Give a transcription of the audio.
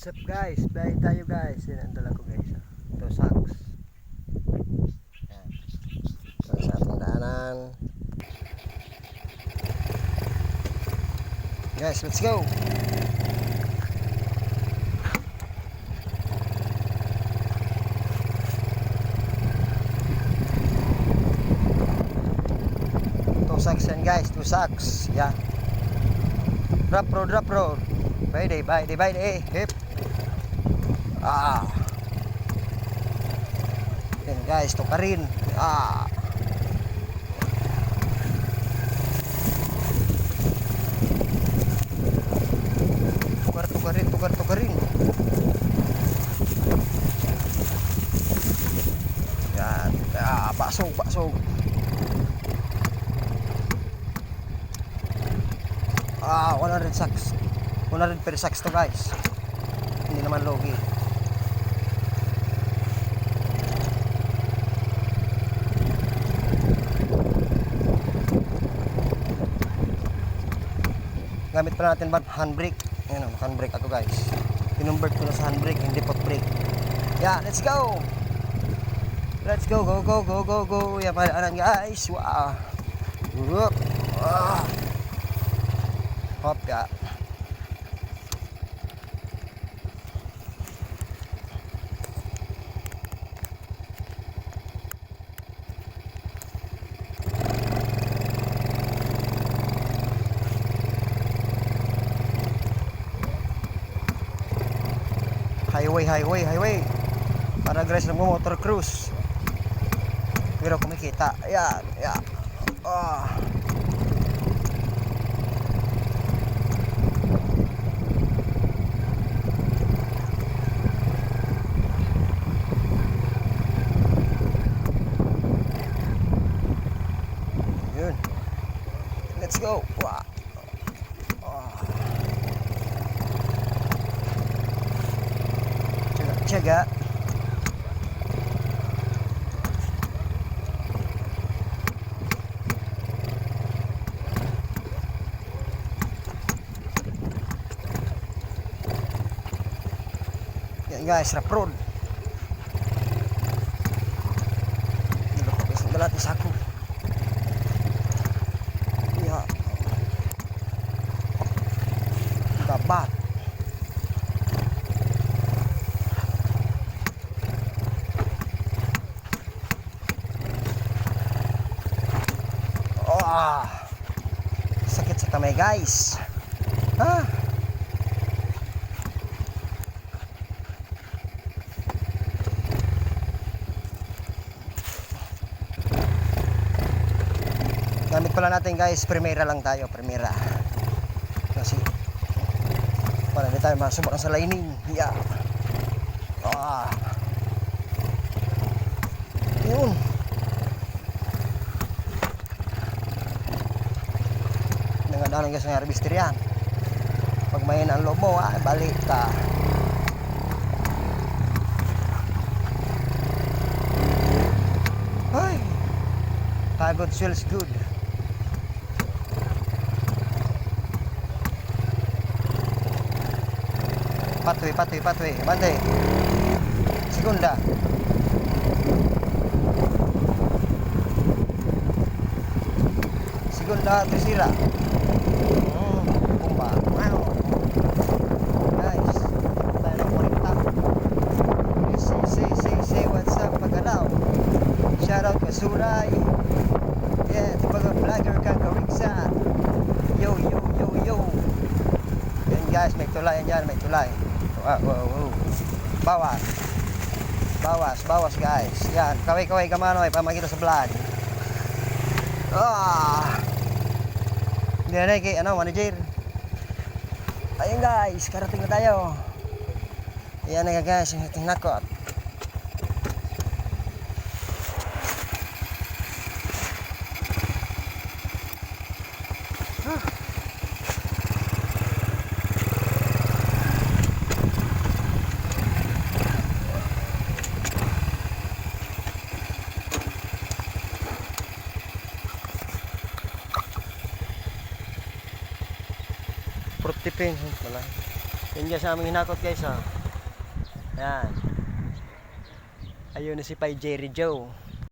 What's up guys? Biyahe tayo guys. Yan ang dala ko guys. Ito socks. Yan. Ito sa ating daanan. Guys, let's go! Two socks yan guys, two socks. Yeah. Drop road, drop road. Bayde, bayde, bayde. Hip. Ah. Yan guys, to ka rin. Ah. Tukar, tukar rin, tukar, tukar rin. Yan. Ah, basog, basog. Ah, 100 sacks. 100 per sacks to guys. Hindi naman logi. Gamit pa natin ba handbrake? Ayan o, handbrake ako guys. Kinumbert ko na sa handbrake, hindi pot brake. Yeah, let's go! Let's go, go, go, go, go, go. Yan pa anan guys. Wow. Whoop. Ah. Hop ka. Highway, highway, highway. Para guys ng motor cruise. Pero kumikita. Ayan, ayan. Yun. Let's go. Wow. Ah. Tiyaga, tiyaga. Yan guys, rap road. Dito ko guys, dala natin sako. Ya. Babat. Oh, ah. Sakit sa kamay guys. Ah. Gamit pala natin guys, primera lang tayo, primera. Kasi para hindi tayo masubok sa lining. Yeah. Ah. Yun. Guys ng harvester yan. Pag may ang loob mo, ah, balik ka. Ay. Pagod feels good. Patuloy, patuloy, patuloy. Bante. Segunda. Segunda, tercera. Oh, bomba. Wow. Guys, tayo ng 40. Say, say, say, say, what's up, Pagalaw. Kasuray. Yeah, ba ka vlogger ka, Kariksa. Yo, yo, yo, yo. Yan guys, may tulay yan may tulay. Wow, wow, wow. Bawas. Bawas, bawas guys. Yan, kaway-kaway ka mano, ay pamakita sa vlog. Ah! Na kay, ano, manager. Ayun guys, karating na tayo. Yan na guys, yung ating nakot. Fruity pin, pala. Yun guys, aming hinakot guys ha. Ayan. Ayun na si Pai Jerry Joe.